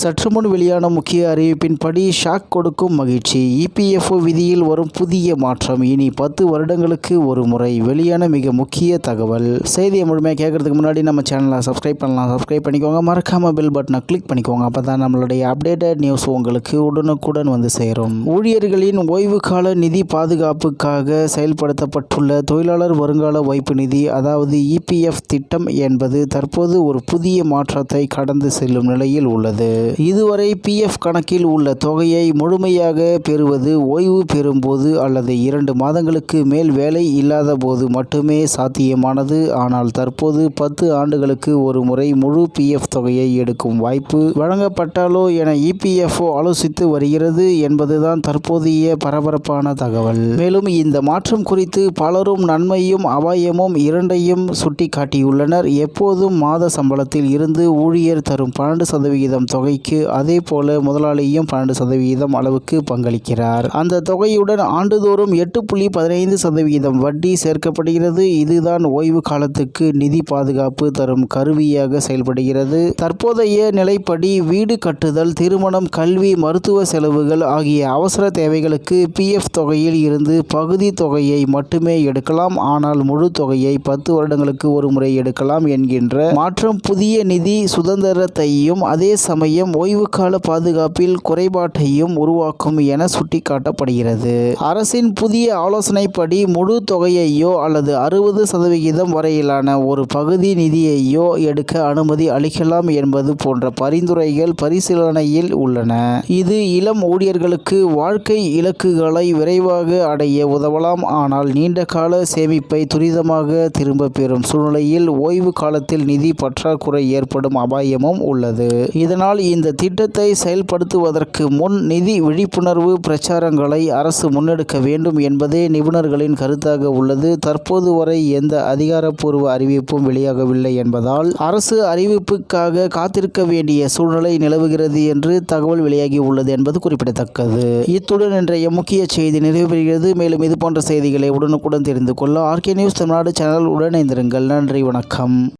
சற்று முன் வெளியான முக்கிய அறிவிப்பின்படி ஷாக் கொடுக்கும் மகிழ்ச்சி. இபிஎஃப்ஓ விதியில் வரும் புதிய மாற்றம். இனி பத்து வருடங்களுக்கு ஒரு முறை வெளியான மிக முக்கிய தகவல். செய்தியை முழுமையாக கேட்கறதுக்கு முன்னாடி நம்ம சேனலை சப்ஸ்கிரைப் பண்ணலாம். சப்ஸ்கிரைப் பண்ணிக்கோங்க. மறக்காம பெல் பட்டனை கிளிக் பண்ணிக்கோங்க. அப்போ தான் நம்மளுடைய அப்டேட்டட் நியூஸ் உங்களுக்கு உடனுக்குடன் வந்து சேரும். ஊழியர்களின் ஓய்வு கால நிதி பாதுகாப்புக்காக செயல்படுத்தப்பட்டுள்ள தொழிலாளர் வருங்கால வைப்பு நிதி அதாவது இபிஎஃப் திட்டம் என்பது தற்போது ஒரு புதிய மாற்றத்தை கடந்து செல்லும் நிலையில் உள்ளது. இதுவரை பிஎஃப் கணக்கில் உள்ள தொகையை முழுமையாக பெறுவது ஓய்வு பெறும்போது அல்லது இரண்டு மாதங்களுக்கு மேல் வேலை இல்லாத போது மட்டுமே சாத்தியமானது. ஆனால் தற்போது பத்து ஆண்டுகளுக்கு ஒரு முறை முழு பிஎஃப் தொகையை எடுக்கும் வாய்ப்பு வழங்கப்பட்டாலோ என இபிஎஃப்ஓ ஆலோசித்து வருகிறது என்பதுதான் தற்போதைய பரபரப்பான தகவல். மேலும் இந்த மாற்றம் குறித்து பலரும் நன்மையும் அபாயமும் இரண்டையும் சுட்டிக்காட்டியுள்ளனர். எப்போதும் மாத சம்பளத்தில் இருந்து ஊழியர் தரும் பன்னெண்டு சதவிகிதம் தொகை தொகைக்கு அதே போல முதலாளியும் பன்னெண்டு சதவீதம் அளவுக்கு பங்களிக்கிறார். அந்த தொகையுடன் ஆண்டுதோறும் எட்டு புள்ளி பதினைந்து சதவீதம் வட்டி சேர்க்கப்படுகிறது. இதுதான் ஓய்வு காலத்துக்கு நிதி பாதுகாப்பு தரும் கருவியாக செயல்படுகிறது. தற்போதைய நிலைப்படி வீடு கட்டுதல் திருமணம் கல்வி மருத்துவ செலவுகள் ஆகிய அவசர தேவைகளுக்கு பிஎஃப் தொகையில் இருந்து பகுதி தொகையை மட்டுமே எடுக்கலாம். ஆனால் முழு தொகையை பத்து வருடங்களுக்கு ஒரு முறை எடுக்கலாம் என்கின்ற மாற்றம் புதிய நிதி சுதந்திரத்தையும் அதே சமயம் ஓய்வு கால பாதுகாப்பில் குறைபாட்டையும் உருவாக்கும் என சுட்டிக்காட்டப்படுகிறது. அரசின் புதிய ஆலோசனைப்படி முழு தொகையையோ அல்லது அறுபது சதவிகிதம் வரையிலான ஒரு பகுதி நிதியையோ எடுக்க அனுமதி அளிக்கலாம் என்பது போன்ற பரிந்துரைகள் பரிசீலனையில் உள்ளன. இது இளம் ஊழியர்களுக்கு வாழ்க்கை இலக்குகளை விரைவாக அடைய உதவலாம். ஆனால் நீண்ட கால சேமிப்பை துரிதமாக திரும்ப பெறும் சூழ்நிலையில் ஓய்வு காலத்தில் நிதி பற்றாக்குறை ஏற்படும் அபாயமும் உள்ளது. இதனால் இந்த திட்டத்தை செயல்படுத்துவதற்கு முன் நிதி விழிப்புணர்வு பிரச்சாரங்களை அரசு முன்னெடுக்க வேண்டும் என்பதே நிபுணர்களின் கருத்தாக உள்ளது. தற்போது வரை எந்த அதிகாரப்பூர்வ அறிவிப்பும் வெளியாகவில்லை என்பதால் அரசு அறிவிப்புக்காக காத்திருக்க வேண்டிய சூழ்நிலை நிலவுகிறது என்று தகவல் வெளியாகி உள்ளது என்பது குறிப்பிடத்தக்கது. இத்துடன் இன்றைய முக்கிய செய்தி நிறைவு பெறுகிறது. மேலும் இது போன்ற செய்திகளை உடனுக்குடன் தெரிந்து கொள்ள ஆர்கே நியூஸ் தமிழ்நாடு சேனல் உடனே நன்றி வணக்கம்.